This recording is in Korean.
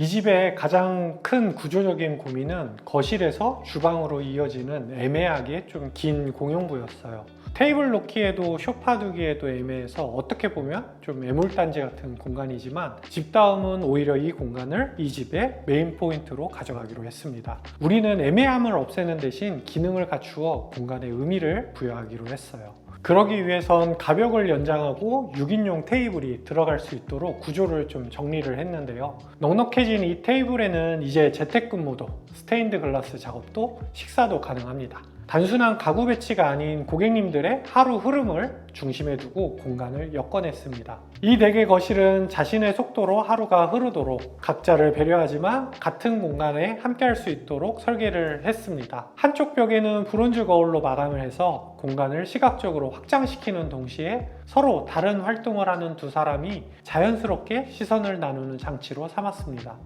이 집의 가장 큰 구조적인 고민은 거실에서 주방으로 이어지는 애매하게 좀 긴 공용부였어요. 테이블 놓기에도 쇼파 두기에도 애매해서 어떻게 보면 좀 애물단지 같은 공간이지만 집다움은 오히려 이 공간을 이 집의 메인 포인트로 가져가기로 했습니다. 우리는 애매함을 없애는 대신 기능을 갖추어 공간에 의미를 부여하기로 했어요. 그러기 위해선 가벽을 연장하고 6인용 테이블이 들어갈 수 있도록 구조를 좀 정리를 했는데요. 넉넉해 진이 테이블에는 이제 재택근무도 스테인드 글라스 작업도 식사도 가능합니다. 단순한 가구 배치가 아닌 고객님들의 하루 흐름을 중심에 두고 공간을 엮어냈습니다. 이네개 거실은 자신의 속도로 하루가 흐르도록 각자를 배려하지만 같은 공간에 함께 할 수 있도록 설계를 했습니다. 한쪽 벽에는 브론즈 거울로 마감을 해서 공간을 시각적으로 확장시키는 동시에 서로 다른 활동을 하는 두 사람이 자연스럽게 시선을 나누는 장치로 삼았습니다.